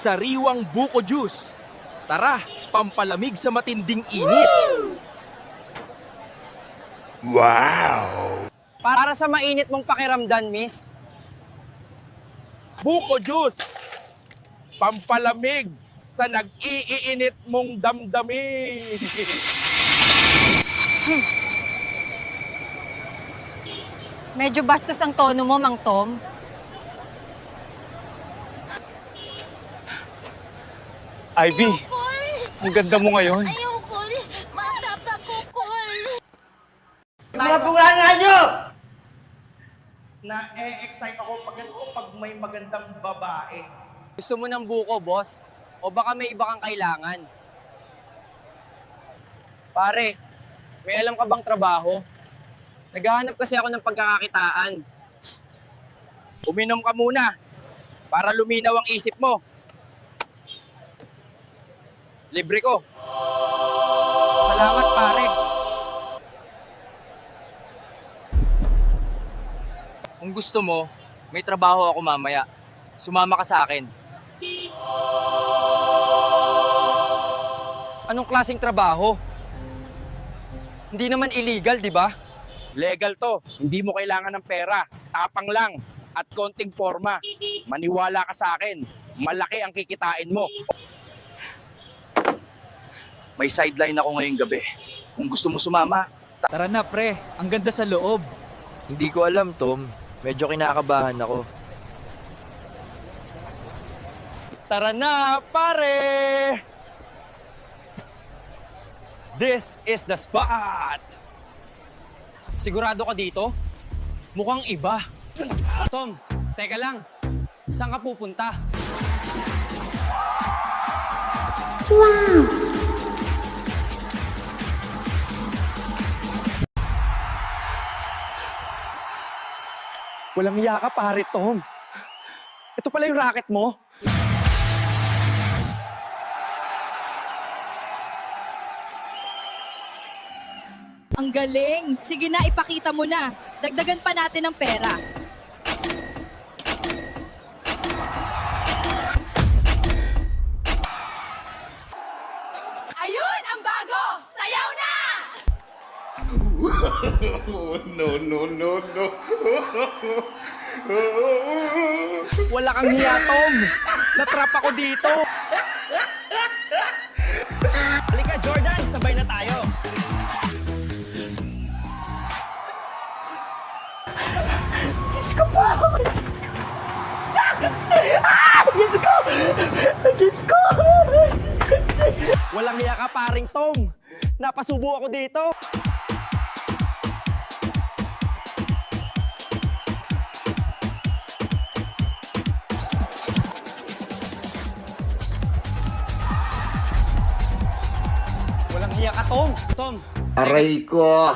sariwang buko juice. Tara, pampalamig sa matinding init. Para sa mainit mong pakiramdam, miss. Buko juice. Pampalamig sa nag-iinit mong damdamin. Medyo bastos ang tono mo, Mang Tom. Ivy, ang ganda mo ngayon. Ayoko, mata pa ko, Kol. Na-excite ako pag pag may magandang babae. Gusto mo ng buko, boss? O baka may iba kang kailangan? Pare, may alam ka bang trabaho? Naghahanap kasi ako ng pagkakakitaan. Uminom ka muna para luminaw ang isip mo. Libre ko. Salamat, pare. Kung gusto mo, may trabaho ako mamaya. Sumama ka sa akin. Anong klaseng trabaho? Hindi naman illegal, di ba? Legal to. Hindi mo kailangan ng pera. Tapang lang. At konting forma. Maniwala ka sa akin. Malaki ang kikitain mo. May sideline ako ngayong gabi. Kung gusto mo sumama, Tara na pre, ang ganda sa loob. Hindi ko alam, Tom. Medyo kinakabahan ako. Tara na, pare! This is the spot! Sigurado ka dito? Mukhang iba. Tom, teka lang. Saan ka pupunta? Walang hiya ka, pare, Tom. Ito pala yung racket mo. Ang galing. Sige na, ipakita mo na. Dagdagan pa natin ng pera. Ayun, ang bago! Sayaw na! Wala kang hiya, Tom! Natrap ako dito! Halika, Jordan! Sabay na tayo! Walang hiya ka, paring Tom! Napasubo ako dito! Hiya ka, Tom! Tom, Aray ko!